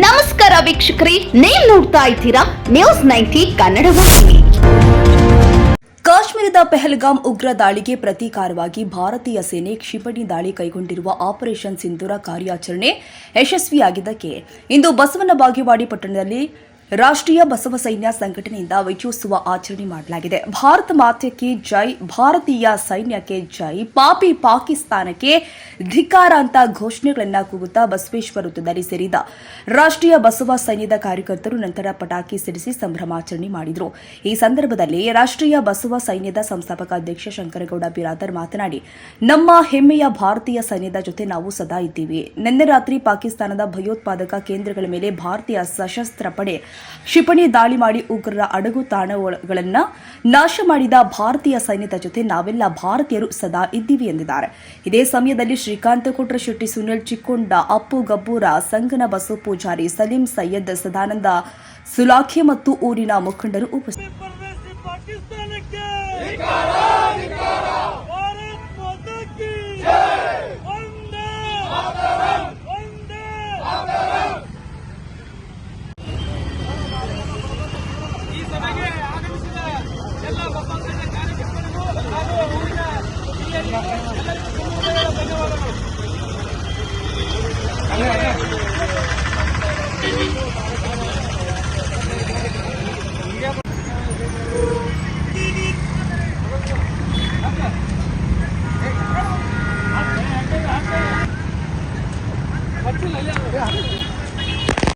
ನಮಸ್ಕಾರ ವೀಕ್ಷಕರೇ, ನೀವು ನೋಡ್ತಾ ಇದ್ದೀರಾ ನ್ಯೂಸ್ ನೈಂಟಿ ಕನ್ನಡ ವಾಹಿನಿ. ಕಾಶ್ಮೀರದ ಪೆಹಲ್ಗಾಮ್ ಉಗ್ರ ದಾಳಿಗೆ ಪ್ರತೀಕಾರವಾಗಿ ಭಾರತೀಯ ಸೇನೆ ಕ್ಷಿಪಣಿ ದಾಳಿ ಕೈಗೊಂಡಿರುವ ಆಪರೇಷನ್ ಸಿಂಧೂರ ಕಾರ್ಯಾಚರಣೆ ಯಶಸ್ವಿಯಾಗಿದ್ದಕ್ಕೆ. ಇಂದು ಬಸವನ ಬಾಗೇವಾಡಿ ಪಟ್ಟಣದಲ್ಲಿ ರಾಷ್ಟ್ರೀಯ ಬಸವ ಸೈನ್ಯ ಸಂಘಟನೆಯಿಂದ ವಿಜಯೋತ್ಸವ ಆಚರಣೆ ಮಾಡಲಾಗಿದೆ. ಭಾರತ ಮಾತೆಗೆ ಜೈ, ಭಾರತೀಯ ಸೈನ್ಯಕ್ಕೆ ಜೈ, ಪಾಪಿ ಪಾಕಿಸ್ತಾನಕ್ಕೆ ಧಿಕ್ಕಾರ ಅಂತ ಘೋಷಣೆಗಳನ್ನ ಕೂಗುತ್ತಾ ಬಸವೇಶ್ವರ ವೃತ್ತದಲ್ಲಿ ಸೇರಿದ ರಾಷ್ಟ್ರೀಯ ಬಸವ ಸೈನ್ಯದ ಕಾರ್ಯಕರ್ತರು ನಂತರ ಪಟಾಕಿ ಸಿಡಿಸಿ ಸಂಭ್ರಮಾಚರಣೆ ಮಾಡಿದರು. ಈ ಸಂದರ್ಭದಲ್ಲಿ ರಾಷ್ಟ್ರೀಯ ಬಸವ ಸೈನ್ಯದ ಸಂಸ್ಥಾಪಕ ಅಧ್ಯಕ್ಷ ಶಂಕರಗೌಡ ಬಿರಾದರ್ ಮಾತನಾಡಿ, ನಮ್ಮ ಹೆಮ್ಮೆಯ ಭಾರತೀಯ ಸೈನ್ಯದ ಜೊತೆ ನಾವು ಸದಾ ಇದ್ದೀವಿ. ನಿನ್ನೆ ರಾತ್ರಿ ಪಾಕಿಸ್ತಾನದ ಭಯೋತ್ಪಾದಕ ಕೇಂದ್ರಗಳ ಮೇಲೆ ಭಾರತೀಯ ಸಶಸ್ತ್ರ ಪಡೆ ಕ್ಷಿಪಣಿ ದಾಳಿ ಮಾಡಿ ಉಗ್ರರ ಅಡಗು ತಾಣಗಳನ್ನು ನಾಶ ಮಾಡಿದ ಭಾರತೀಯ ಸೈನ್ಯದ ಜೊತೆ ನಾವೆಲ್ಲ ಭಾರತೀಯರು ಸದಾ ಇದ್ದೀವಿ ಎಂದಿದ್ದಾರೆ. ಇದೇ ಸಮಯದಲ್ಲಿ ಶ್ರೀಕಾಂತ ಕೋಟ್ರ ಶೆಟ್ಟಿ, ಸುನಿಲ್ ಚಿಕ್ಕೊಂಡ, ಅಪ್ಪು ಗಬ್ಬೂರ, ಸಂಗನ ಬಸವ ಪೂಜಾರಿ, ಸಲೀಂ ಸೈಯದ್, ಸದಾನಂದ ಸುಲಾಖೆ ಮತ್ತು ಊರಿನ ಮುಖಂಡರು ಉಪಸ್ಥಿತರಿದ್ದರು 进来呀一下